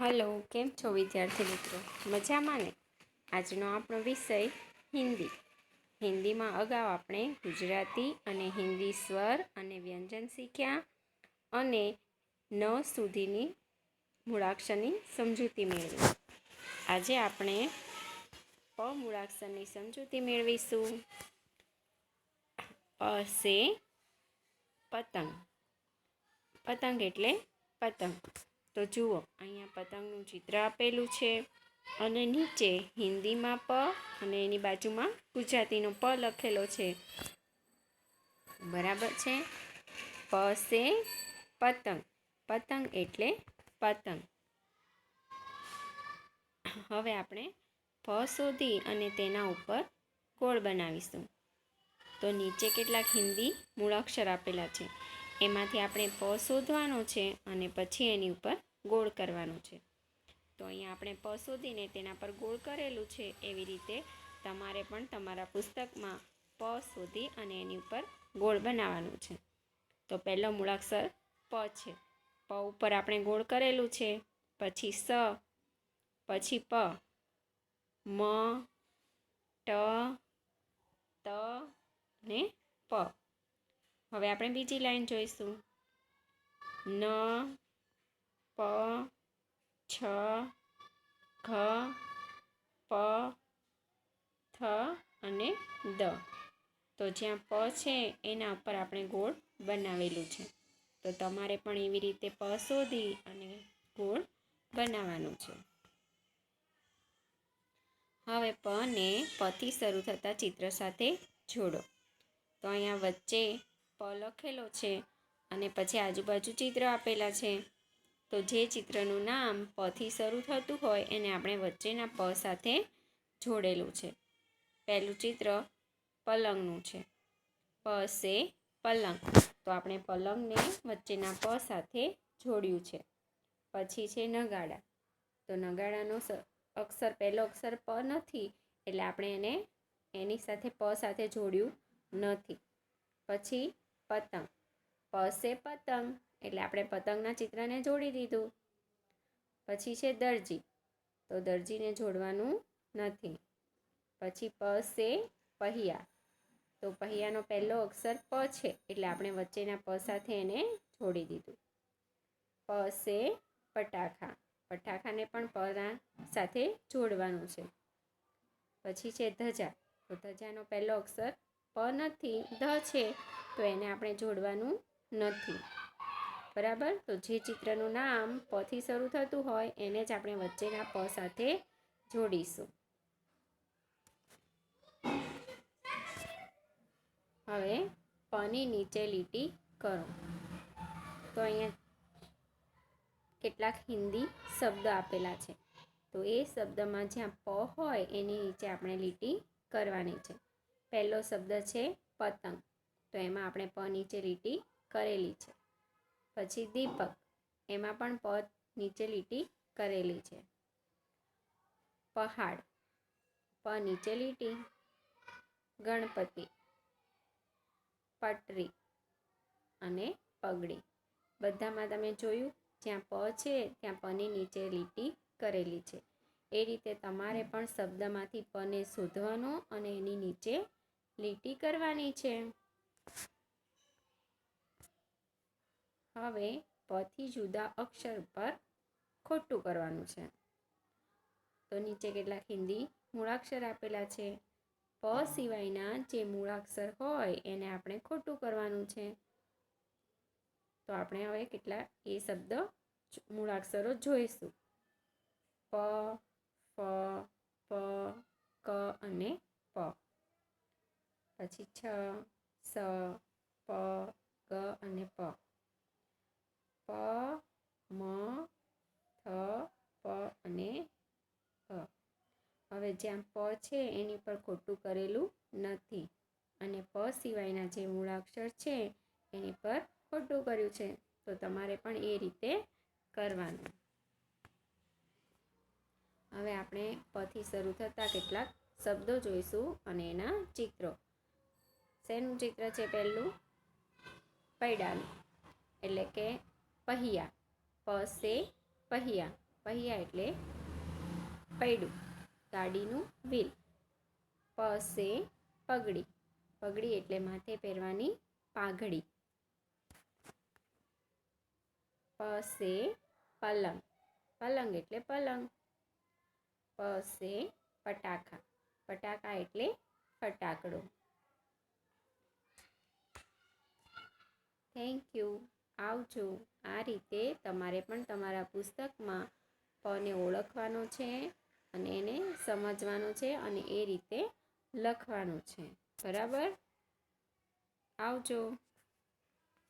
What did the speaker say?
Hello, કેમ છો વિદ્યાર્થી મિત્રો? મજામાં ને? આજનો આપણો વિષય હિન્દી. હિન્દીમાં અગાઉ આપણે ગુજરાતી અને હિન્દી સ્વર અને વ્યંજન શીખ્યા અને ન સુધીની મૂળાક્ષરની સમજૂતી મેળવી. આજે આપણે પ મૂળાક્ષરની સમજૂતી મેળવીશું. અ, સે, પતંગ. પતંગ એટલે પતંગ. તો જુઓ, અહીંયા પતંગનું ચિત્ર આપેલું છે અને નીચે હિન્દીમાં પ અને એની બાજુમાં ગુજરાતીનો પ લખેલો છે. બરાબર છે? પ સે પતંગ. પતંગ એટલે પતંગ. હવે આપણે પ શોધી અને તેના ઉપર ગોળ બનાવીશું. તો નીચે કેટલાક હિન્દી મૂળાક્ષર આપેલા છે. એમાંથી આપણે પ શોધવાનો છે અને પછી એની ઉપર ગોળ કરવાનું છે. તો અહીંયા આપણે પ શોધીને તેના પર ગોળ કરેલું છે એવી રીતે તમારે પણ તમારા પુસ્તકમાં પ શોધી અને એની ઉપર ગોળ બનાવવાનું છે. તો પહેલો મૂળાક્ષર પ છે. પ ઉપર આપણે ગોળ કરેલું છે, પછી સ, પછી પ. મ, ટ, ત ને પ. હવે આપણે બીજી લાઈન જોઈશું. ન પ, છ, ઘ, પ, થ અને દ. તો જ્યાં પ છે, એના ઉપર આપણે ગોળ બનાવેલું છે. તો તમારે પણ એવી રીતે પ શોધી અને ગોળ બનાવવાનું છે. હવે પ ને પથી શરૂ થતા ચિત્ર સાથે જોડો. તો અહીંયા વચ્ચે પ લખેલો છે અને પછી આજુબાજુ ચિત્ર આપેલા છે. તો જે ચિત્રનું નામ પથી શરૂ થતું હોય એને આપણે વચ્ચેના પ સાથે જોડેલું છે. પહેલું ચિત્ર પલંગનું છે. પ સે પલંગ. તો આપણે પલંગને વચ્ચેના પ સાથે જોડ્યું છે. પછી છે નગાડા. તો નગાડાનો અક્ષર, પહેલો અક્ષર પ નથી એટલે આપણે એને એની સાથે પ સાથે જોડ્યું નથી. પછી પતંગ. પ સે પતંગ. એટલે આપણે પતંગના ચિત્રને જોડી દીધું. પછી છે દરજી. તો દરજીને જોડવાનું નથી. પછી પ છે પહિયા. તો પહિયાનો પહેલો અક્ષર પ છે, એટલે આપણે વચ્ચેના પ સાથે એને જોડી દીધું. પ છે પટાખા. પટાખાને પણ પના સાથે જોડવાનું છે. પછી છે ધજા. તો ધજાનો પહેલો અક્ષર પ નથી, ધ છે. તો એને આપણે જોડવાનું નથી. બરાબર? તો જે ચિત્રનું નામ પથી શરૂ થતું હોય એને જ આપણે વચ્ચેના પ સાથે જોડીશું. હવે પની નીચે લીટી કરો. તો અહીંયા કેટલાક હિન્દી શબ્દ આપેલા છે. તો એ શબ્દમાં જ્યાં પ હોય એની નીચે આપણે લીટી કરવાની છે. પહેલો શબ્દ છે પતંગ. તો એમાં આપણે પ નીચે લીટી કરેલી છે. પછી દીપક, એમાં પણ પ નીચે લીટી કરેલી છે. પહાડ, પ નીચે લીટી. ગણપતિ, પટરી અને પગડી. બધામાં તમે જોયું, જ્યાં પ છે, ત્યાં પની નીચે લીટી કરેલી છે. એ રીતે તમારે પણ શબ્દમાંથી પને શોધવાનો અને એની નીચે લીટી કરવાની છે. હવે પથી જુદા અક્ષર પર ખોટું કરવાનું છે. તો નીચે કેટલાક હિન્દી મૂળાક્ષર આપેલા છે. પ સિવાયના જે મૂળાક્ષર હોય એને આપણે ખોટું કરવાનું છે. તો આપણે હવે કેટલા એ શબ્દ મૂળાક્ષરો જોઈશું. પ, ફ, પ, ક અને પ. પછી છ, સ, પ, ગ અને પ મ થ પ અને ક હવે જ્યાં પ છે એની પર ખોટું કરેલું નથી. અને પ સિવાયના જે મૂળાક્ષર છે એની પર ખોટું કર્યું છે. તો તમારે પણ એ રીતે કરવાનું. હવે આપણે પથી શરૂ થતા કેટલાક શબ્દો જોઈશું અને એના ચિત્રો. શેનું ચિત્ર છે પહેલું? પૈડાનું. એટલે કે પહિયા. પ સે પહિયા. પહિયા એટલે પૈડું. ગાડીનું વ્હીલ. પસે પગડી. પગડી એટલે માથે પહેરવાની પાઘડી. પસે પલંગ. પલંગ એટલે પલંગ. પસે પટાકા પટાકા એટલે ફટાકડો. થેન્ક યુ આવજો. આ રીતે તમારે પણ તમારા પુસ્તકમાં પને ઓળખવાનો છે. અને એને સમજવાનું છે અને એ રીતે લખવાનું છે. બરાબર? આવજો.